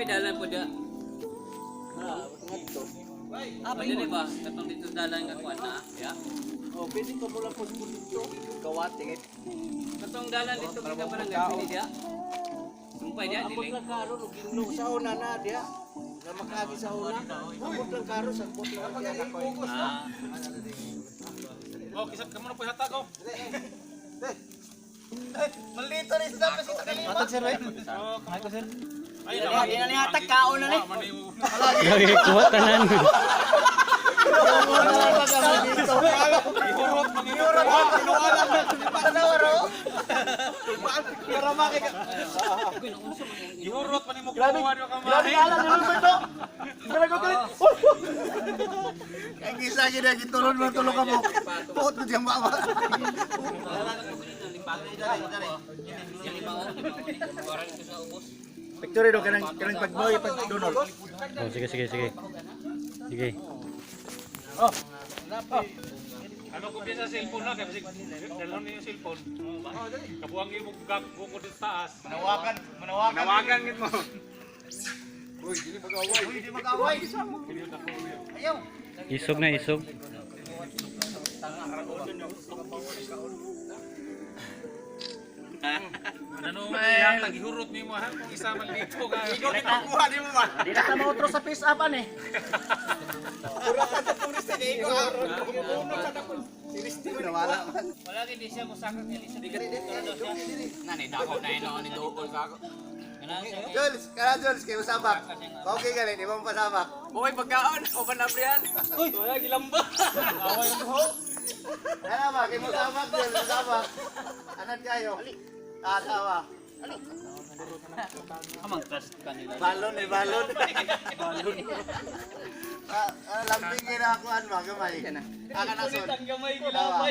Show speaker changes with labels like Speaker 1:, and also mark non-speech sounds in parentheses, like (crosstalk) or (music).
Speaker 1: Pwede dalan po.
Speaker 2: Ah, ngadto.
Speaker 1: Ah, pwede ba? Katong dito dalan nga kuan na. Ya.
Speaker 2: Oh, pwede ka mula po dito. Kawate.
Speaker 1: Katong dalan dito kita barangay dia. Sumpay dia dili.
Speaker 2: karo sa una na dia. Na makagi sa una. Abot lang karo sa lang dia.
Speaker 1: Ah.
Speaker 3: Oh, kisat ka muna po sa tago.
Speaker 2: Malito rin sa dapat sa kanila. Matag sir,
Speaker 3: Ay,
Speaker 2: Sir. Yan na nihatag kaon na ni.
Speaker 4: Lagi kuha tanan.
Speaker 3: Ihurot, manghihurot.
Speaker 2: Para makika.
Speaker 3: Ihurot, manimo
Speaker 2: Grabe,
Speaker 3: kuha niyo ka
Speaker 2: grabe ka lang yung to. Grabe ko tuloy. Ang isa gid ang tulon mo tulong ka mo. Puot ko diyang baba. Victory do kanang kanang pagboy pag donor.
Speaker 4: Oh, sige, sige, sige. Sige.
Speaker 3: Ano ko sa cellphone na, kasi dalhan niyo cellphone. Kabuang yung gag buko dito sa taas.
Speaker 2: Manawagan, manawagan.
Speaker 3: Nawagan gid mo.
Speaker 2: Uy, di magaway. Uy, di magaway. Ayaw.
Speaker 4: Isog na isog. (laughs)
Speaker 3: Ano, ihatag ihurot nimo ha, kung isa man dito ka. Ikaw
Speaker 2: Kuha di mo ba? Di na ka mautro sa face up ani. Nawala man.
Speaker 1: Wala gid siya mo sakak ni siya. Dili. Nani dako na ino ni dokol ka ako.
Speaker 2: Jules, kaya Jules, kayo sabak. Okay ka rin, mo pasabak.
Speaker 1: Buhay pagkaon, o ba na brian? Uy, wala gilamba. Away mo.
Speaker 2: Ano ba, kayo mo sabak, Jules, sabak. Anad kayo? Ah, tawa.
Speaker 1: Amang trust kanila.
Speaker 2: Balon eh, balon. balon. Ah, ah, lambing ginakakuan mo, gamay. Aka na, son.
Speaker 1: gamay
Speaker 2: Tawa.